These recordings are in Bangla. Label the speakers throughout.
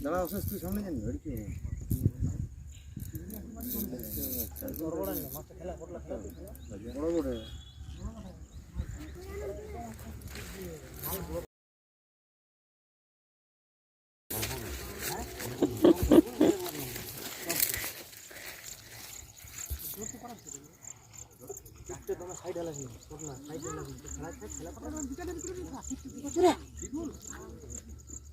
Speaker 1: অশেষ তুই সামনে জানি ঘড়ি কি বড় বড়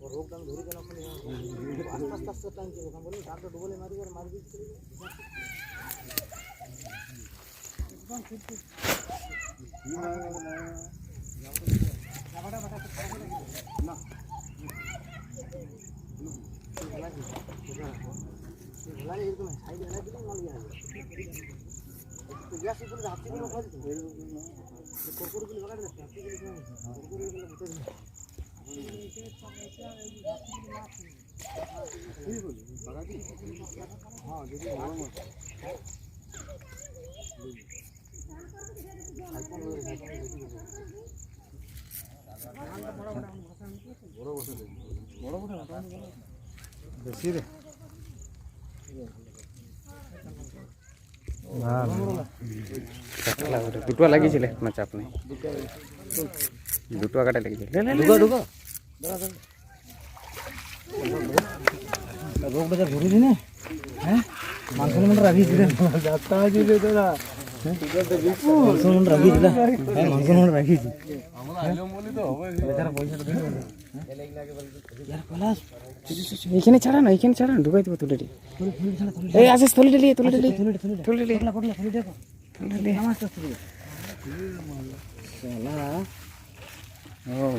Speaker 1: বেশি রে
Speaker 2: দুটো লাগিয়েছিলে কোনো চাপ নেই দুটো আগাটা লেগেছিল লে, লে, লে, লে।
Speaker 1: রোগটা যা ঘুরেছি না হ্যাঁ মাংস মনে রাখি দিলেন যাত্রা মনে হ্যাঁ মনে
Speaker 2: এইখানে ছাড়া না এইখানে ছাড়া ঢুকাই দেবো তুলে আসিস তুলে তুলে তুলে দিলি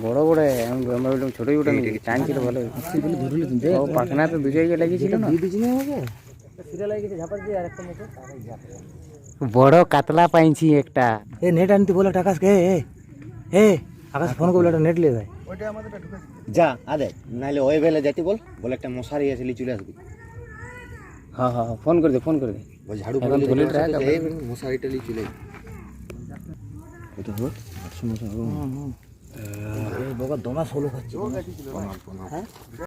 Speaker 2: বড় বড় আমি আমরা বললাম ছোটই ওটা নাকি? টাইম ছিল ভালো ও পাখনা তো দু জায়গায় লাগিয়েছিল না? বড় কাতলা পাইছি একটা।
Speaker 1: এ নেট আনতে বলে টাকা কে এ এ আকাশ ফোন করলে একটা নেট লিয়ে যায়।
Speaker 3: যা আদে নাইলে ওই বেলে যেতে বল বলে একটা মশারি আসলে চলে আসবি।
Speaker 2: হ্যাঁ হ্যাঁ ফোন করে দে ফোন করে দে।
Speaker 3: ওই ঝাড়ু
Speaker 2: ট্রাক
Speaker 3: মশারিটা নিয়ে চলে এটা হলো? আটশো মশা
Speaker 1: এই বগা দমা সোলো খাচ্ছে